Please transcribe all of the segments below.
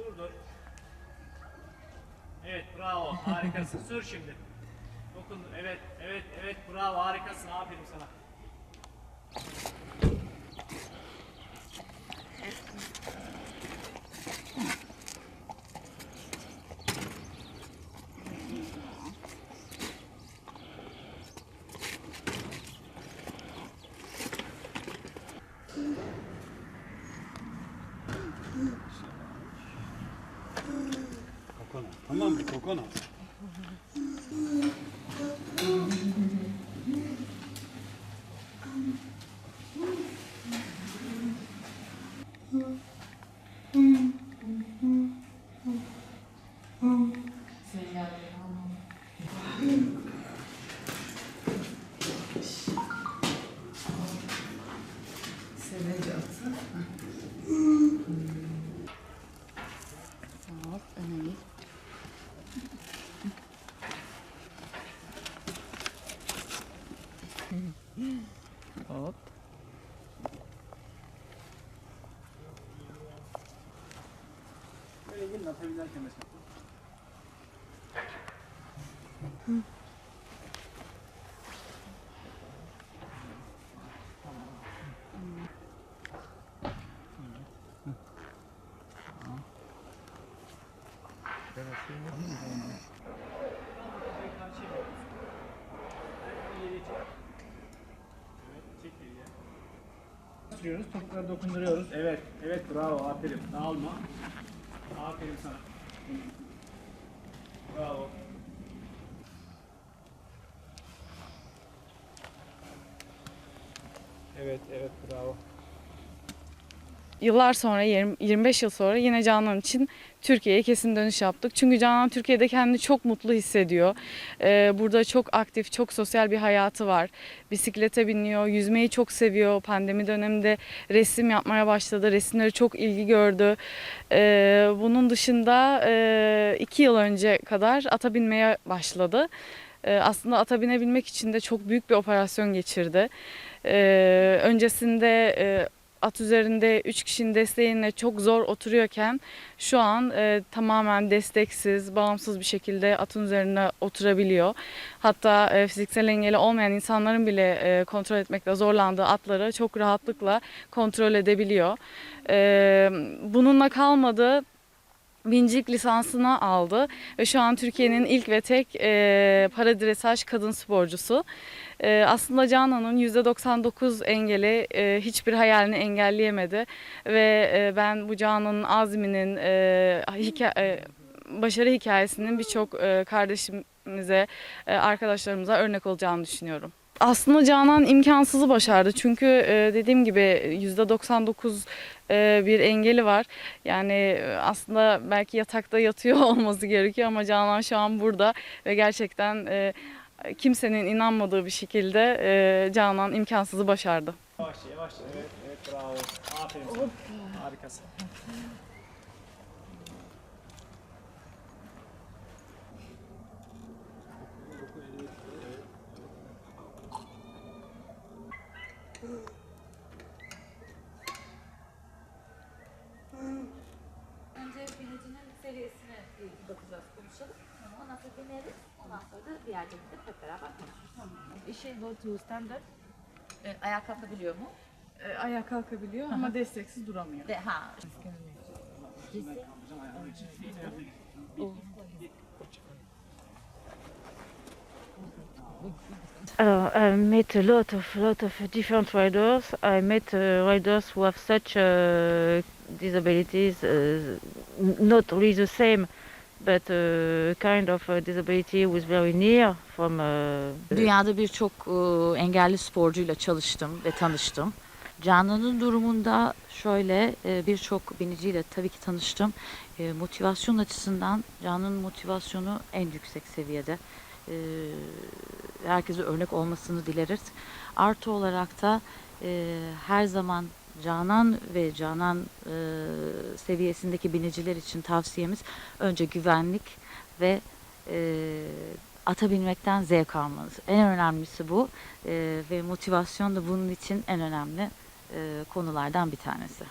Durdur. Evet bravo harikasın. Sür şimdi. Dokun. Evet evet evet bravo harikasın. Aferin sana. Tamam mı? Kokonat. Hop, Böyle gelin atabilirken mesela. Sürüyoruz, topukları dokunduruyoruz. Evet, evet bravo, aferin. Dağılma. Aferin sana. Bravo. Evet, evet bravo. Yıllar sonra, 20 25 yıl sonra yine Canan için Türkiye'ye kesin dönüş yaptık. Çünkü Canan Türkiye'de kendini çok mutlu hissediyor. Ee, burada çok aktif, çok sosyal bir hayatı var. Bisiklete biniyor, yüzmeyi çok seviyor. Pandemi döneminde resim yapmaya başladı. Resimleri çok ilgi gördü. Ee, bunun dışında e, iki yıl önce kadar ata binmeye başladı. Ee, aslında ata binebilmek için de çok büyük bir operasyon geçirdi. Ee, öncesinde e, at üzerinde 3 kişinin desteğiyle çok zor oturuyorken şu an e, tamamen desteksiz, bağımsız bir şekilde atın üzerine oturabiliyor. Hatta e, fiziksel engeli olmayan insanların bile e, kontrol etmekte zorlandığı atları çok rahatlıkla kontrol edebiliyor. E, bununla kalmadı bincilik lisansını aldı ve şu an Türkiye'nin ilk ve tek e, para dresaj kadın sporcusu. E, aslında Canan'ın %99 engeli e, hiçbir hayalini engelleyemedi ve e, ben bu Canan'ın azminin e, hika- e, başarı hikayesinin birçok e, kardeşimize, e, arkadaşlarımıza örnek olacağını düşünüyorum. Aslında Canan imkansızı başardı çünkü e, dediğim gibi %99 e, bir engeli var. Yani e, aslında belki yatakta yatıyor olması gerekiyor ama Canan şu an burada ve gerçekten e, kimsenin inanmadığı bir şekilde e, Canan imkansızı başardı. Yavaşça, yavaşça. Evet, evet bravo. Aferin sana. Harikasın. Ondan sonra da diğer hep beraber konuşuruz. İşi go to standard. E, ayağa kalkabiliyor mu? E, ayağa kalkabiliyor ama desteksiz duramıyor. De, ha. Alors, I met a lot of lot of different riders. I met uh, riders who have such uh, disabilities, uh, not really the same, but uh, kind of a disability was very near from. Uh, Dünyada birçok e, engelli sporcuyla çalıştım ve tanıştım. Canan'ın durumunda şöyle e, birçok biniciyle tabii ki tanıştım. E, motivasyon açısından Canan'ın motivasyonu en yüksek seviyede. E, herkese örnek olmasını dileriz. Artı olarak da her zaman Canan ve Canan e, seviyesindeki biniciler için tavsiyemiz önce güvenlik ve e, ata binmekten zevk almanız. En önemlisi bu E, ve motivasyon da bunun için en önemli e, konulardan bir tanesi.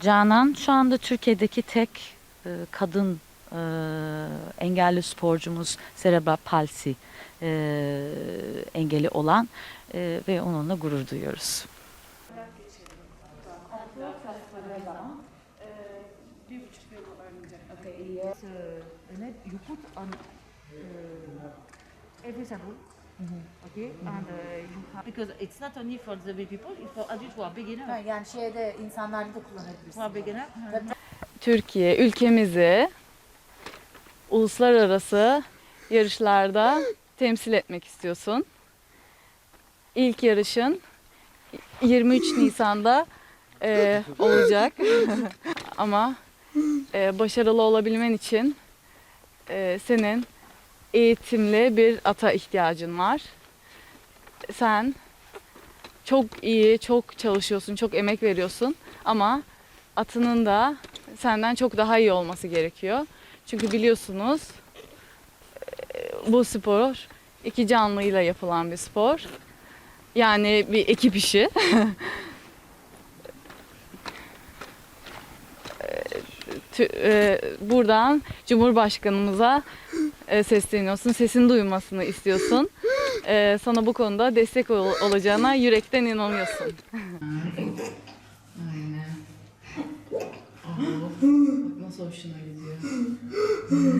Canan şu anda Türkiye'deki tek e, kadın e, engelli sporcumuz cerebral palsi e, engeli olan e, ve onunla gurur duyuyoruz. You put on every sample. Okay, and uh, you have, because it's not only for the baby people, it's for adults who are beginner. Yani şeyde insanlarda da kullanabilirsin. Who are beginner. Türkiye ülkemizi uluslararası yarışlarda temsil etmek istiyorsun. İlk yarışın 23 Nisan'da e, olacak. Ama e, başarılı olabilmen için e, senin eğitimli bir ata ihtiyacın var. Sen çok iyi, çok çalışıyorsun, çok emek veriyorsun ama atının da senden çok daha iyi olması gerekiyor. Çünkü biliyorsunuz e, bu spor iki canlıyla yapılan bir spor. Yani bir ekip işi. E, tü- e, Buradan Cumhurbaşkanımıza e, sesleniyorsun. Sesini duymasını istiyorsun. E, Sana bu konuda destek ol- olacağına yürekten inanıyorsun. Aynen. Bak nasıl hoşuna gidiyor.